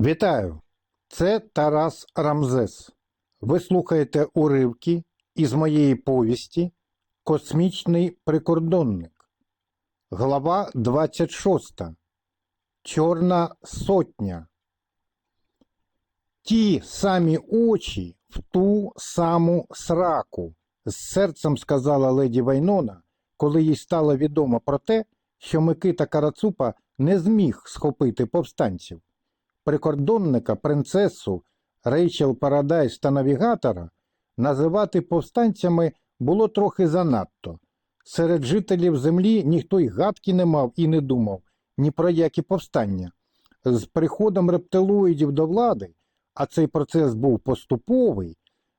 Вітаю! Це Тарас Рамзес. Ви слухаєте уривки із моєї повісті Космічний прикордонник. Глава 26. Чорна сотня. Ті самі очі в ту саму сраку, з серцем сказала леді Вайнона, коли їй стало відомо про те, що Микита Карацупа не зміг схопити повстанців прикордонника, принцесу, Рейчел Парадайс та навігатора називати повстанцями було трохи занадто. Серед жителів землі ніхто й гадки не мав і не думав ні про які повстання. З приходом рептилоїдів до влади, а цей процес був поступовий,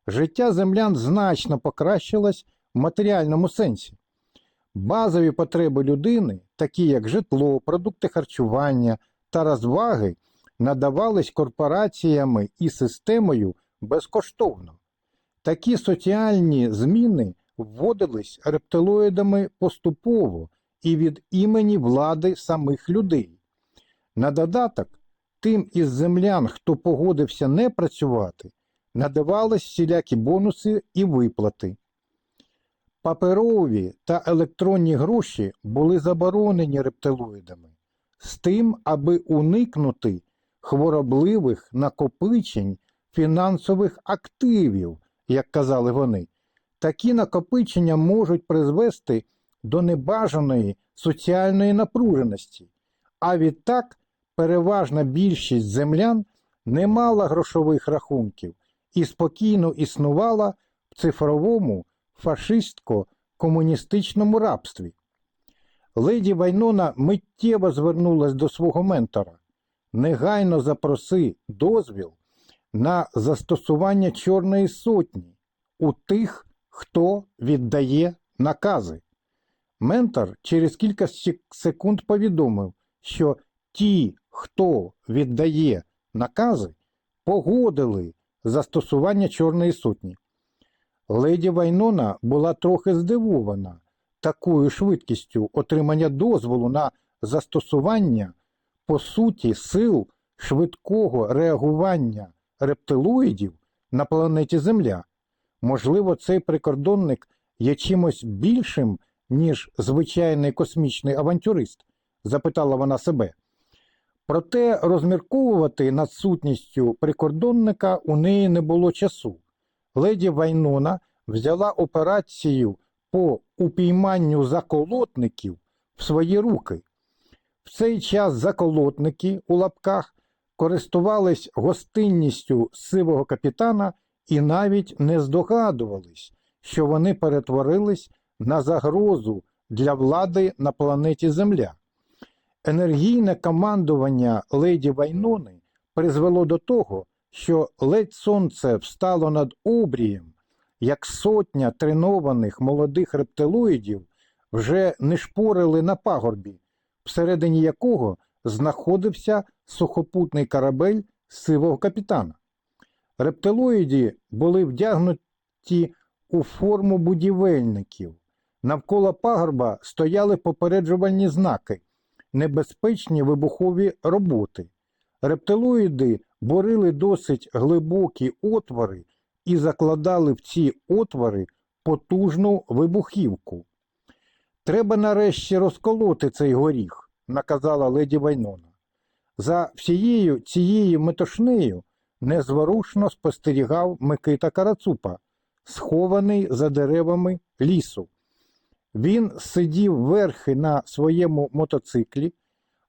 життя землян значно покращилось в матеріальному сенсі. Базові потреби людини, такі як житло, продукти харчування та розваги, надавались корпораціями і системою безкоштовно. Такі соціальні зміни вводились рептилоїдами поступово і від імені влади самих людей. На додаток, тим із землян, хто погодився не працювати, надавались всілякі бонуси і виплати. Паперові та електронні гроші були заборонені рептилоїдами з тим, аби уникнути хворобливих накопичень фінансових активів, як казали вони. Такі накопичення можуть призвести до небажаної соціальної напруженості, а відтак переважна більшість землян не мала грошових рахунків і спокійно існувала в цифровому фашистсько-комуністичному рабстві. Леді Вайнона миттєво звернулась до свого ментора. Негайно запроси дозвіл на застосування Чорної сотні у тих, хто віддає накази. Ментор через кілька секунд повідомив, що ті, хто віддає накази, погодили застосування Чорної сотні. Леді Вайнона була трохи здивована такою швидкістю отримання дозволу на застосування по суті сил швидкого реагування рептилоїдів на планеті Земля. Можливо, цей прикордонник є чимось більшим, ніж звичайний космічний авантюрист, запитала вона себе. Проте розмірковувати над сутністю прикордонника у неї не було часу. Леді Вайнона взяла операцію по упійманню заколотників в свої руки. В цей час заколотники у лапках користувались гостинністю сивого капітана і навіть не здогадувались, що вони перетворились на загрозу для влади на планеті Земля. Енергійне командування леді Вайнони призвело до того, що ледь сонце встало над обрієм, як сотня тренованих молодих рептилоїдів вже не шпорили на пагорбі, всередині якого знаходився сухопутний корабель сивого капітана. Рептилоїді були вдягнуті у форму будівельників. Навколо пагорба стояли попереджувальні знаки, небезпечні вибухові роботи. Рептилоїди борили досить глибокі отвори і закладали в ці отвори потужну вибухівку. Треба нарешті розколоти цей горіх, наказала леді Вайнона. За всією цією метушнею незворушно спостерігав Микита Карацупа, схований за деревами лісу. Він сидів верхи на своєму мотоциклі,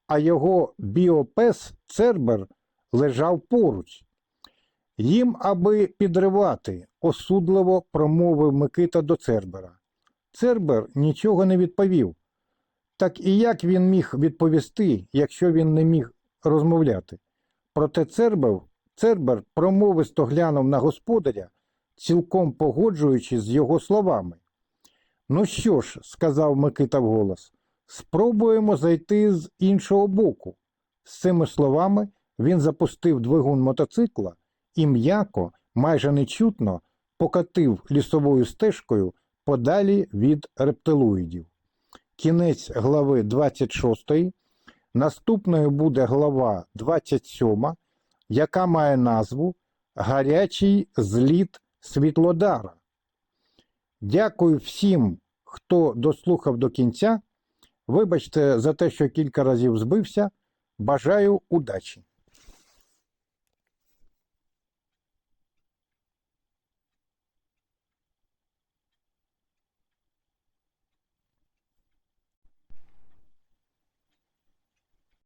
а його біопес Цербер лежав поруч. Їм аби підривати, осудливо промовив Микита до Цербера. Цербер нічого не відповів. Так і як він міг відповісти, якщо він не міг розмовляти? Проте Цербер, Цербер промовисто глянув на господаря, цілком погоджуючись з його словами. Ну що ж, сказав Микита вголос, спробуємо зайти з іншого боку. З цими словами він запустив двигун мотоцикла і м'яко, майже нечутно, покатив лісовою стежкою подалі від рептилоїдів. Кінець глави 26. Наступною буде глава 27, яка має назву Гарячий зліт Світлодара. Дякую всім, хто дослухав до кінця. Вибачте за те, що кілька разів збився. Бажаю удачі!